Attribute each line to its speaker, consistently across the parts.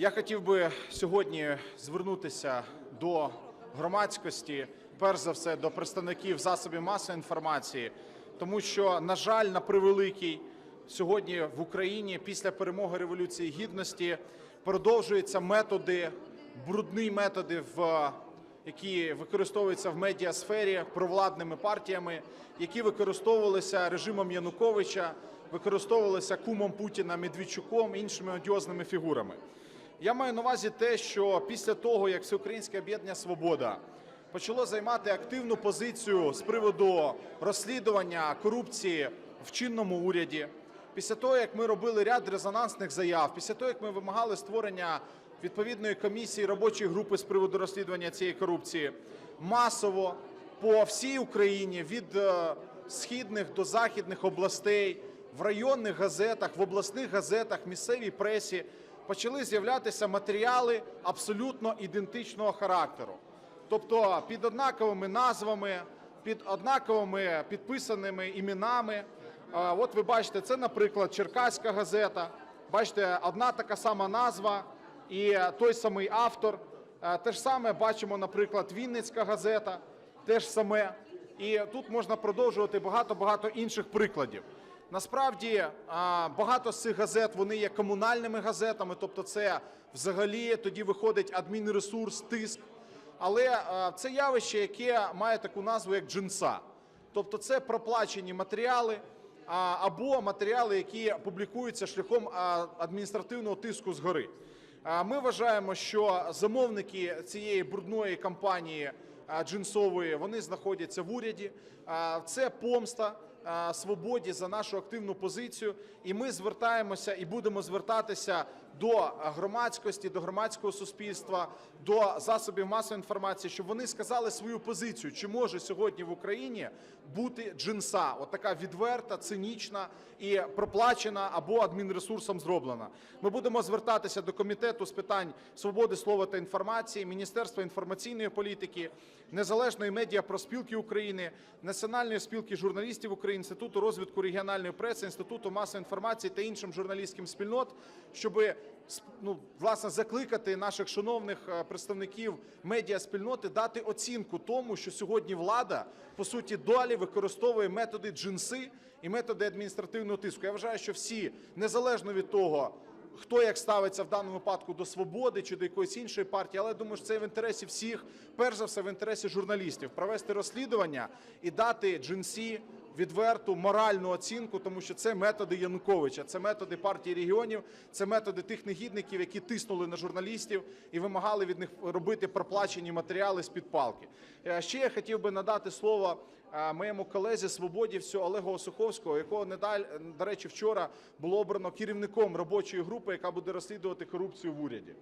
Speaker 1: Я хотів би сьогодні звернутися до громадськості, перш за все до представників засобів масової інформації, тому що, на жаль, на превеликий, сьогодні в Україні після перемоги Революції Гідності продовжуються методи, брудні методи в які використовуються в медіасфері провладними партіями, які використовувалися режимом Януковича, використовувалися кумом Путіна Медведчуком, іншими одіозними фігурами. Я маю на увазі те, що після того, як Всеукраїнське об'єднання Свобода почало займати активну позицію з приводу розслідування корупції в чинному уряді, після того, як ми робили ряд резонансних заяв, після того, як ми вимагали створення відповідної комісії робочої групи з приводу розслідування цієї корупції, масово по всій Україні від е, східних до західних областей, в районних газетах, в обласних газетах, місцевій пресі почали з'являтися матеріали абсолютно ідентичного характеру. Тобто під однаковими назвами, під однаковими підписаними іменами. От ви бачите, це, наприклад, Черкаська газета. Бачите, одна така сама назва і той самий автор. Те ж саме бачимо, наприклад, Вінницька газета, те ж саме. І тут можна продовжувати багато-багато інших прикладів. Насправді багато з цих газет вони є комунальними газетами, тобто це взагалі тоді виходить адмінресурс, тиск. Але це явище, яке має таку назву як джинса. Тобто це проплачені матеріали або матеріали, які публікуються шляхом адміністративного тиску згори. Ми вважаємо, що замовники цієї брудної кампанії джинсової вони знаходяться в уряді. Це помста свободі за нашу активну позицію, і ми звертаємося і будемо звертатися до громадськості, до громадського суспільства, до засобів масової інформації, щоб вони сказали свою позицію, чи може сьогодні в Україні бути джинса, от така відверта, цинічна і проплачена або адмінресурсом зроблена. Ми будемо звертатися до комітету з питань свободи слова та інформації, Міністерства інформаційної політики, Незалежної медіа проспілки України, Національної спілки журналістів України, Інституту розвитку регіональної преси, Інституту масової інформації та іншим журналістським спільнот, щоб ну, власне закликати наших шановних е, представників медіаспільноти дати оцінку тому, що сьогодні влада по суті далі використовує методи джинси і методи адміністративного тиску. Я вважаю, що всі незалежно від того. Хто як ставиться в даному випадку до свободи чи до якоїсь іншої партії, але я думаю, що це в інтересі всіх, перш за все, в інтересі журналістів провести розслідування і дати джинсі відверту моральну оцінку, тому що це методи Януковича, це методи партії регіонів, це методи тих негідників, які тиснули на журналістів і вимагали від них робити проплачені матеріали з під палки. Е, Ще я хотів би надати слово е, моєму колезі свободівцю Олегу Осуховського, якого недаль, до речі, вчора було обрано керівником робочої групи, яка буде розслідувати корупцію в уряді.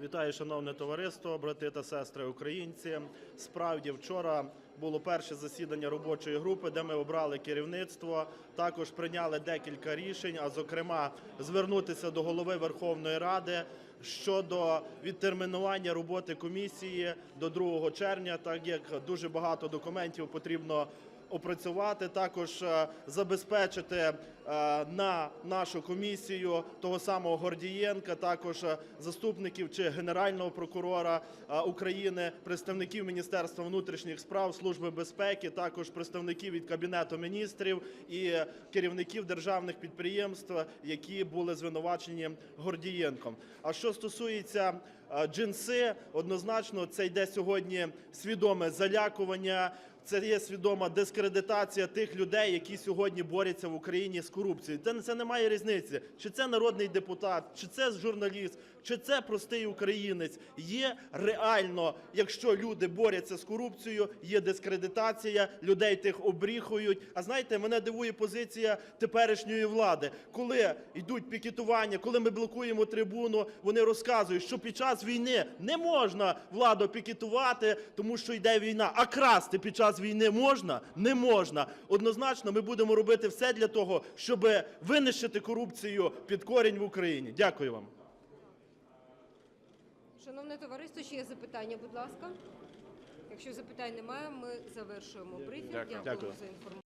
Speaker 2: Вітаю, шановне товариство, брати та сестри українці. Справді, вчора було перше засідання робочої групи, де ми обрали керівництво. Також прийняли декілька рішень, а зокрема, звернутися до голови Верховної Ради щодо відтермінування роботи комісії до 2 червня, так як дуже багато документів потрібно опрацювати, також е, забезпечити е, на нашу комісію того самого Гордієнка, також е, заступників чи генерального прокурора України, представників Міністерства внутрішніх справ, служби безпеки, також представників від кабінету міністрів і керівників державних підприємств, які були звинувачені Гордієнком. А що стосується джинси, однозначно це йде сьогодні свідоме залякування. Це є свідома дискредитація тих людей, які сьогодні борються в Україні з корупцією. Це, це немає різниці, чи це народний депутат, чи це журналіст, чи це простий українець. Є реально, якщо люди борються з корупцією, є дискредитація, людей тих обріхують. А знаєте, мене дивує позиція теперішньої влади, коли йдуть пікетування, коли ми блокуємо трибуну, вони розказують, що під час війни не можна владу пікетувати, тому що йде війна. А красти під час війни можна? Не можна. Однозначно, ми будемо робити все для того, щоб винищити корупцію під корінь в Україні. Дякую вам.
Speaker 3: Шановне товариство, ще є запитання, будь ласка. Якщо запитань немає, ми завершуємо брифінг.
Speaker 1: Дякую.
Speaker 3: Дякую
Speaker 2: Дякую.
Speaker 3: за інформацію.